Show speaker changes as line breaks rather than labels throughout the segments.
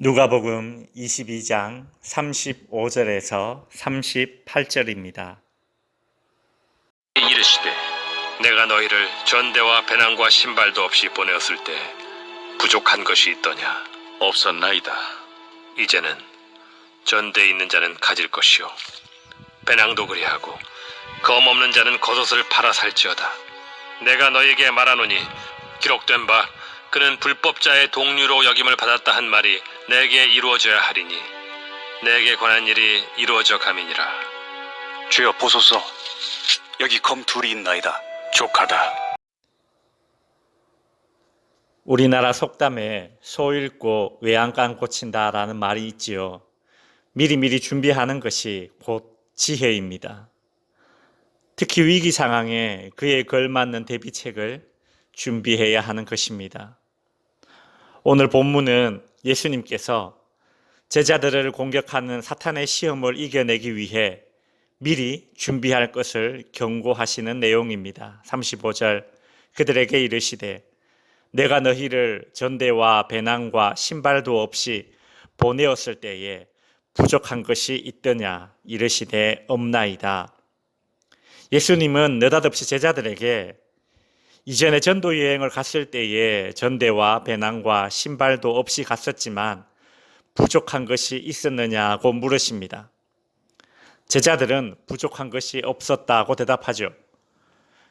누가복음 22장 35절에서 38절입니다.
이르시되 내가 너희를 전대와 배낭과 신발도 없이 보내었을 때 부족한 것이 있더냐? 없었나이다. 이제는 전대에 있는 자는 가질 것이요. 배낭도 그리하고 검 없는 자는 겉옷을 팔아 살지어다. 내가 너에게 말하노니 기록된 바 그는 불법자의 동류로 여김을 받았다 한 말이 내게 이루어져야 하리니 내게 관한 일이 이루어져 감이니라
주여 보소서 여기 검 둘이 있나이다 족하다
우리나라 속담에 소 잃고 외양간 고친다라는 말이 있지요. 미리미리 준비하는 것이 곧 지혜입니다. 특히 위기 상황에 그에 걸맞는 대비책을 준비해야 하는 것입니다. 오늘 본문은 예수님께서 제자들을 공격하는 사탄의 시험을 이겨내기 위해 미리 준비할 것을 경고하시는 내용입니다. 35절 그들에게 이르시되 내가 너희를 전대와 배낭과 신발도 없이 보내었을 때에 부족한 것이 있더냐 이르시되 없나이다. 예수님은 느닷없이 제자들에게 이전에 전도 여행을 갔을 때에 전대와 배낭과 신발도 없이 갔었지만 부족한 것이 있었느냐고 물으십니다. 제자들은 부족한 것이 없었다고 대답하죠.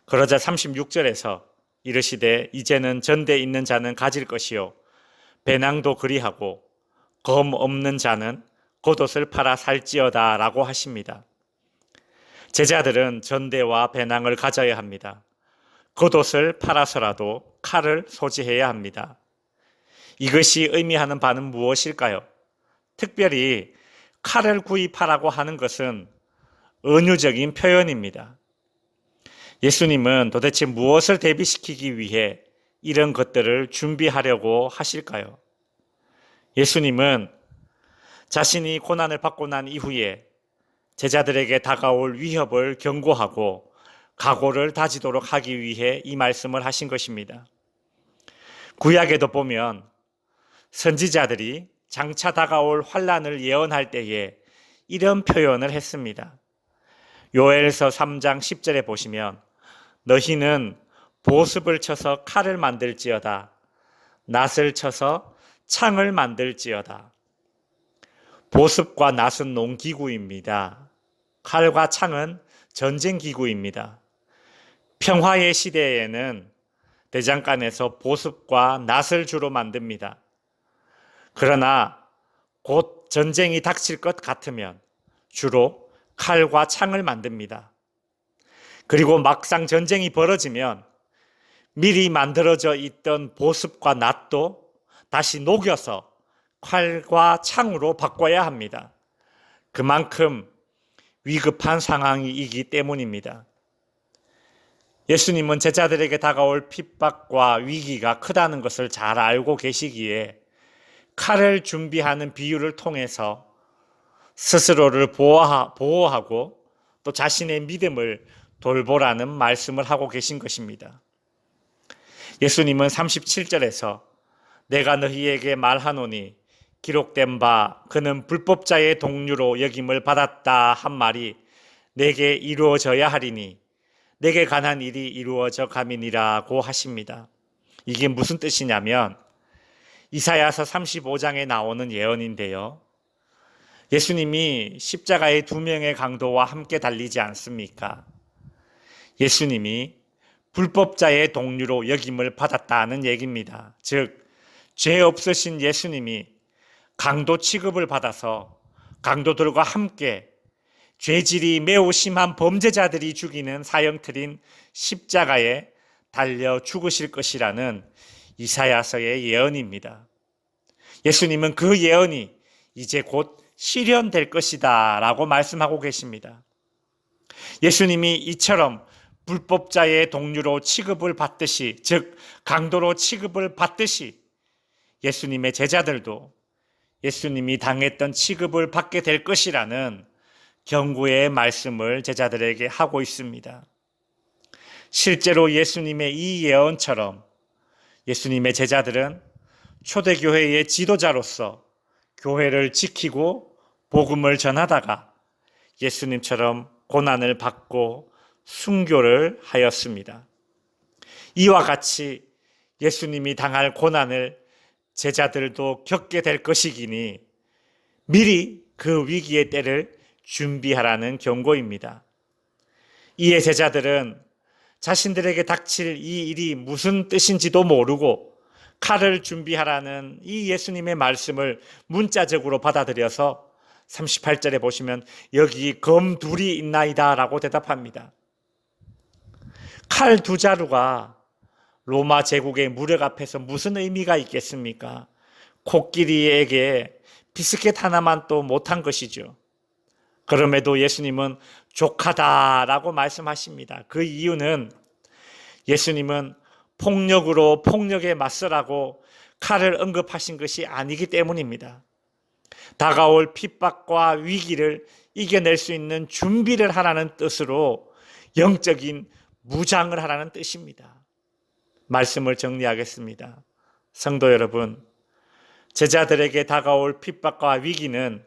그러자 36절에서 이르시되 이제는 전대에 있는 자는 가질 것이요 배낭도 그리하고 검 없는 자는 겉옷을 팔아 살지어다라고 하십니다. 제자들은 전대와 배낭을 가져야 합니다. 겉옷을 팔아서라도 칼을 소지해야 합니다. 이것이 의미하는 바는 무엇일까요? 특별히 칼을 구입하라고 하는 것은 은유적인 표현입니다. 예수님은 도대체 무엇을 대비시키기 위해 이런 것들을 준비하려고 하실까요? 예수님은 자신이 고난을 받고 난 이후에 제자들에게 다가올 위협을 경고하고 각오를 다지도록 하기 위해 이 말씀을 하신 것입니다. 구약에도 보면 선지자들이 장차 다가올 환란을 예언할 때에 이런 표현을 했습니다. 요엘서 3장 10절에 보시면 너희는 보습을 쳐서 칼을 만들지어다. 낫을 쳐서 창을 만들지어다. 보습과 낫은 농기구입니다. 칼과 창은 전쟁 기구입니다. 평화의 시대에는 대장간에서 보습과 낫을 주로 만듭니다. 그러나 곧 전쟁이 닥칠 것 같으면 주로 칼과 창을 만듭니다. 그리고 막상 전쟁이 벌어지면 미리 만들어져 있던 보습과 낫도 다시 녹여서 칼과 창으로 바꿔야 합니다. 그만큼 위급한 상황이기 때문입니다. 예수님은 제자들에게 다가올 핍박과 위기가 크다는 것을 잘 알고 계시기에 칼을 준비하는 비유를 통해서 스스로를 보호하고 또 자신의 믿음을 돌보라는 말씀을 하고 계신 것입니다. 예수님은 37절에서 내가 너희에게 말하노니 기록된 바 그는 불법자의 동류로 여김을 받았다 한 말이 내게 이루어져야 하리니 내게 관한 일이 이루어져 가민이라고 하십니다. 이게 무슨 뜻이냐면 이사야서 35장에 나오는 예언인데요. 예수님이 십자가의 두 명의 강도와 함께 달리지 않습니까? 예수님이 불법자의 동류로 여김을 받았다는 얘기입니다. 즉, 죄 없으신 예수님이 강도 취급을 받아서 강도들과 함께 죄질이 매우 심한 범죄자들이 죽이는 사형틀인 십자가에 달려 죽으실 것이라는 이사야서의 예언입니다. 예수님은 그 예언이 이제 곧 실현될 것이다 라고 말씀하고 계십니다. 예수님이 이처럼 불법자의 동류로 취급을 받듯이, 즉, 강도로 취급을 받듯이 예수님의 제자들도 예수님이 당했던 취급을 받게 될 것이라는 경고의 말씀을 제자들에게 하고 있습니다. 실제로 예수님의 이 예언처럼 예수님의 제자들은 초대교회의 지도자로서 교회를 지키고 복음을 전하다가 예수님처럼 고난을 받고 순교를 하였습니다. 이와 같이 예수님이 당할 고난을 제자들도 겪게 될 것이기니 미리 그 위기의 때를 준비하라는 경고입니다. 이에 제자들은 자신들에게 닥칠 이 일이 무슨 뜻인지도 모르고 칼을 준비하라는 이 예수님의 말씀을 문자적으로 받아들여서 38절에 보시면 여기 검 둘이 있나이다 라고 대답합니다. 칼 두 자루가 로마 제국의 무력 앞에서 무슨 의미가 있겠습니까? 코끼리에게 비스켓 하나만 또 못한 것이죠. 그럼에도 예수님은 족하다라고 말씀하십니다. 그 이유는 예수님은 폭력으로 폭력에 맞서라고 칼을 언급하신 것이 아니기 때문입니다. 다가올 핍박과 위기를 이겨낼 수 있는 준비를 하라는 뜻으로 영적인 무장을 하라는 뜻입니다. 말씀을 정리하겠습니다. 성도 여러분, 제자들에게 다가올 핍박과 위기는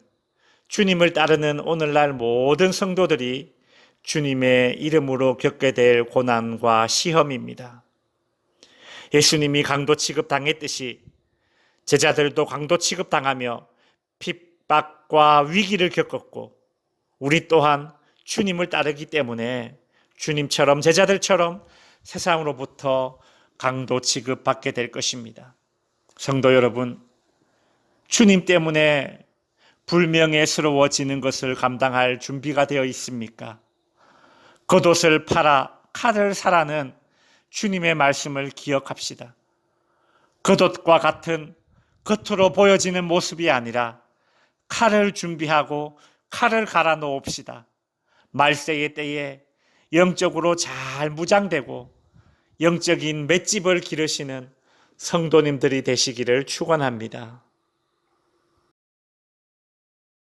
주님을 따르는 오늘날 모든 성도들이 주님의 이름으로 겪게 될 고난과 시험입니다. 예수님이 강도 취급 당했듯이 제자들도 강도 취급 당하며 핍박과 위기를 겪었고 우리 또한 주님을 따르기 때문에 주님처럼 제자들처럼 세상으로부터 강도 취급받게 될 것입니다. 성도 여러분, 주님 때문에 불명예스러워지는 것을 감당할 준비가 되어 있습니까? 겉옷을 팔아 칼을 사라는 주님의 말씀을 기억합시다. 겉옷과 같은 겉으로 보여지는 모습이 아니라 칼을 준비하고 칼을 갈아 놓읍시다. 말세의 때에 영적으로 잘 무장되고 영적인 맷집을 기르시는 성도님들이 되시기를 축원합니다.